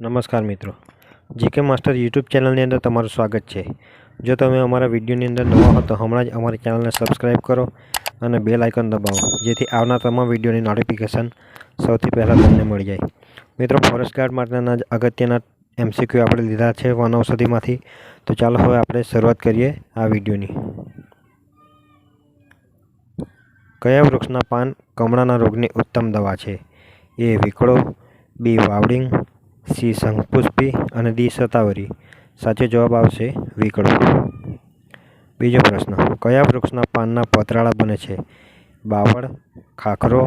નમસ્કાર મિત્રો. GK master YouTube ચેનલની અંદર તમારું સ્વાગત છે. જો તમે અમારા વિડીયોની અંદર નવા હો તો હમણાં જ અમારી ચેનલને સબસ્ક્રાઈબ કરો અને બેલ આઇકન દબાવો, જેથી આવનાર તમામ વિડીયોની નોટિફિકેશન સૌથી પહેલાં તમને મળી જાય. મિત્રો ફોરેસ્ટ ગાર્ડ માટેના જ અગત્યના એમસીક્યુ આપણે લીધા છે વન ઔષધિમાંથી. તો ચાલો હવે આપણે શરૂઆત કરીએ આ વિડીયોની. કયા વૃક્ષના પાન કમળાના રોગની ઉત્તમ દવા છે? એ વિકળો, બી વાવડિંગ સી શંખપુષ્પી અને ડી સતાવરી સાચો જવાબ આવશે વિકળો. બીજો પ્રશ્ન, કયા વૃક્ષના પાનના પતરાળા બને છે? બાવળ, ખાખરો,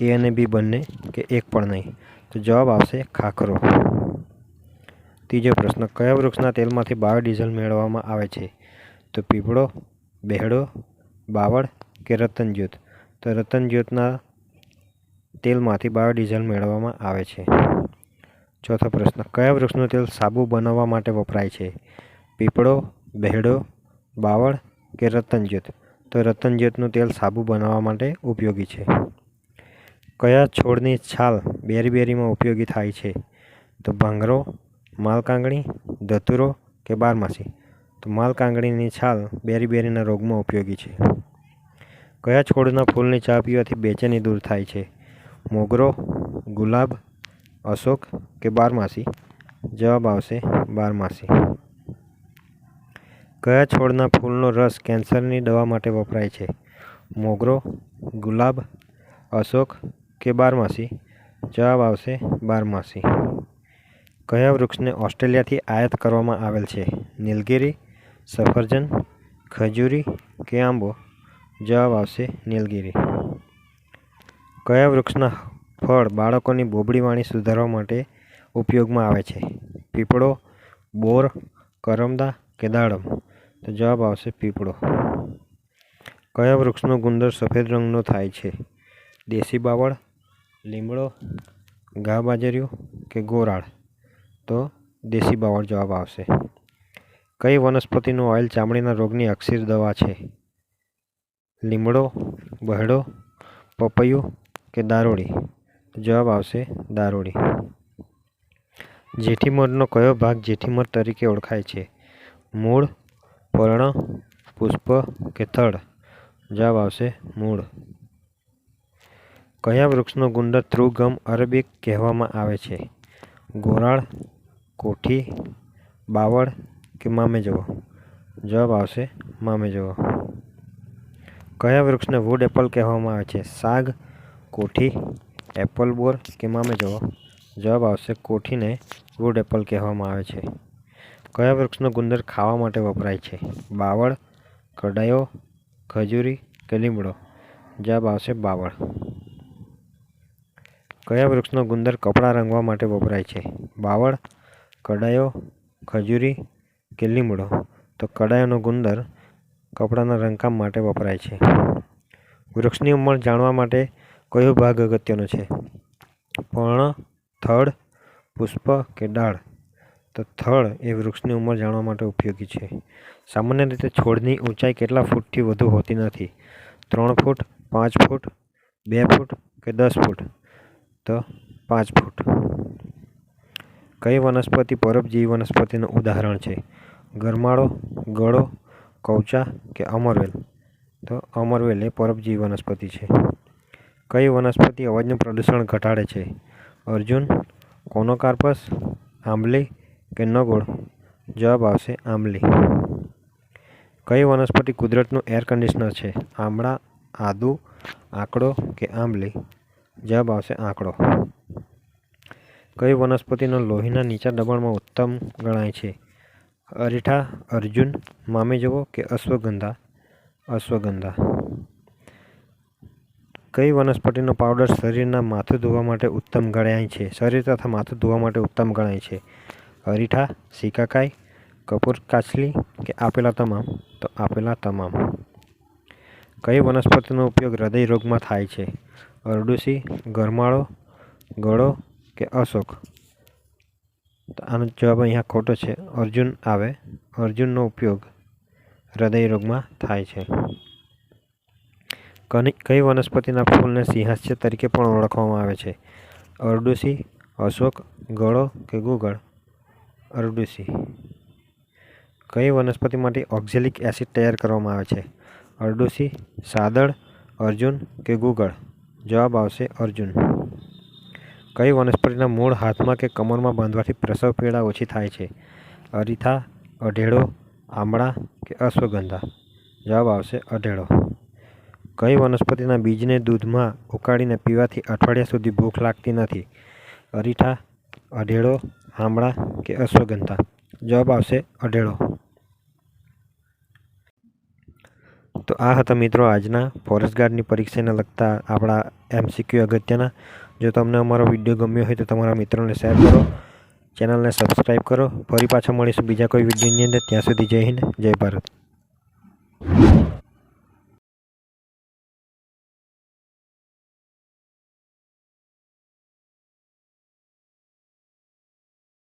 એ અને બી બંને કે એક પણ નહીં? તો જવાબ આવશે ખાખરો. ત્રીજો પ્રશ્ન, કયા વૃક્ષના તેલમાંથી બાયોડીઝલ મેળવવામાં આવે છે? તો પીપળો, બેહડો, બાવળ કે રતનજ્યોત? તો રતનજ્યોતના તેલમાંથી બાયોડીઝલ મેળવવામાં આવે છે. ચોથો પ્રશ્ન, કયા વૃક્ષનું તેલ સાબુ બનાવવા માટે વપરાય છે? પીપળો બહેડો બાવળ કે રતનજ્યોત? તો રતનજ્યોતનું તેલ સાબુ બનાવવા માટે ઉપયોગી છે. કયા છોડની છાલ બેરી બેરીમાં ઉપયોગી થાય છે? તો ભાંગરો, માલકાંગણી, ધતુરો કે બારમાસી? તો માલકાંગણીની છાલ બેરી બેરીના રોગમાં ઉપયોગી છે. કયા છોડના ફૂલની ચા પીવાથી બેચેની દૂર થાય છે? મોગરો, ગુલાબ અશોક કે બારમાસી જવાબ આવશે બારમાસી કયા છોડના ફૂલનો રસ કેન્સરની દવા માટે વપરાય છે? મોગરો, ગુલાબ, અશોક કે બારમાસી જવાબ આવશે બારમાસી કયા વૃક્ષને ઓસ્ટ્રેલિયાથી આયાત કરવામાં આવેલ છે? નીલગિરી, સફરજન, ખજૂરી કે આંબો? જવાબ આવશે, નીલગિરી. કયા વૃક્ષના ફળ બાળકોની બોબડી વાણી સુધારવા માટે ઉપયોગમાં આવે છે. પીપળો, બોર, કરમદા કે દાડમ? તો જવાબ આવશે પીપળો. કયા વૃક્ષનો ગુંદર સફેદ રંગનો થાય છે? દેશી બાવળ, લીમડો, ઘા બાજરીયું કે ગોરાળ? તો દેશી બાવળ જવાબ આવશે. કઈ વનસ્પતિનું ઓઇલ ચામડીના રોગની અક્ષીર દવા છે? લીમડો, બહેડો, પપૈયું કે દારૂડી? જવાબ આવશે દારૂડી. જેઠીમધનો કયો ભાગ જેઠીમધ તરીકે ઓળખાય છે? મૂળ, પર્ણ, પુષ્પ કે થડ? જવાબ આવશે મૂળ. કયા વૃક્ષનો ગુંદર થ્રુગમ અરેબિક કહેવામાં આવે છે? ગોરાળ, કોઠી, બાવળ કે મામેજવો? જવાબ આવશે મામેજવો. કયા વૃક્ષને વુડ એપલ કહેવામાં આવે છે? સાગ, કોઠી એપલ બોર કે જવો જવાબ? આવશે કોઠીને વુડ એપલ કહેવામાં આવે છે. કયા વૃક્ષનો ગુંદર ખાવા માટે વપરાય છે? બાવળ કડાયો ખજૂરી કે લીમડો જવાબ આવશે બાવળ. કયા વૃક્ષનો ગુંદર કપડાં રંગવા માટે વપરાય છે? બાવળ કડાયો ખજૂરી કે લીમડો તો કડાયોનો ગુંદર કપડાના રંગકામ માટે વપરાય છે. વૃક્ષની ઉંમર જાણવા માટે કયો ભાગ અગત્યનો છે? પર્ણ, થડ, પુષ્પ કે ડાળ? તો થડ એ વૃક્ષની ઉંમર જાણવા માટે ઉપયોગી છે. સામાન્ય રીતે છોડની ઊંચાઈ કેટલા ફૂટથી વધુ હોતી નથી? ત્રણ ફૂટ, પાંચ ફૂટ, બે ફૂટ કે દસ ફૂટ? તો પાંચ ફૂટ. કઈ વનસ્પતિ પરોપજીવી વનસ્પતિનું ઉદાહરણ છે? ગરમાળો, ગળો, કવચા કે અમરવેલ? તો અમરવેલ એ પરોપજીવી વનસ્પતિ છે. કઈ વનસ્પતિ અવાજનું પ્રદૂષણ ઘટાડે છે? અર્જુન, કોનોકાર્પસ, આંબલી કે નગોળ? જવાબ આવશે આંબલી. કઈ વનસ્પતિ કુદરતનું એર કન્ડિશનર છે? આમળા, આદુ, આંકડો કે આંબલી? જવાબ આવશે આંકડો. કઈ વનસ્પતિનો લોહીના નીચા દબાણમાં ઉત્તમ ગણાય છે? અરીઠા, અર્જુન મામી જવો કે અશ્વગંધા? અશ્વગંધા. કઈ વનસ્પતિનો પાવડર શરીરના માથું ધોવા માટે ઉત્તમ ગણાય છે? શરીર તથા માથું ધોવા માટે ઉત્તમ ગણાય છે. અરીઠા સિકાકાઈ કપૂર કાચલી કે આપેલા તમામ? તો આપેલા તમામ. કઈ વનસ્પતિનો ઉપયોગ હૃદય રોગમાં થાય છે? અરડુસી, ગરમાળો, ગળો કે અશોક? તો આનો જવાબ અહીંયા ખોટો છે. અર્જુન આવે. અર્જુનનો ઉપયોગ હૃદય રોગમાં થાય છે. કઈ વનસ્પતિના ફૂલને સિંહાસ્ય તરીકે પણ ઓળખવામાં આવે છે? અરડુસી, અશોક, ગળો કે ગુગળ? અરડુસી. કઈ વનસ્પતિમાંથી ઓક્ઝેલિક એસિડ તૈયાર કરવામાં આવે છે? અરડુસી, સાદળ, અર્જુન કે ગુગળ? જવાબ આવશે અર્જુન. કઈ વનસ્પતિના મૂળ હાથમાં કે કમરમાં બાંધવાથી પ્રસવ પીડા ઓછી થાય છે? અરીથા અઢેડો આમળા કે અશ્વગંધા? જવાબ આવશે અઢેડો કઈ વનસ્પતિના બીજને દૂધમાં ઉકાળીને પીવાથી અઠવાડિયા સુધી ભૂખ લાગતી નથી. અરીઠા અઢેડો આમળા કે અશ્વગંધા? જવાબ આવશે અઢેડો તો આ હતા મિત્રો આજના ફોરેસ્ટ ગાર્ડની પરીક્ષાને લગતા આપણા એમસીક્યુ અગત્યના. જો તમને અમારો વીડિયો ગમ્યો હોય તો તમારા મિત્રોને શેર કરો, ચેનલને સબસ્ક્રાઈબ કરો. ફરી પાછા મળીશું બીજા કોઈ વિડીયોની અંદર. ત્યાં સુધી જય હિન્દ, જય ભારત.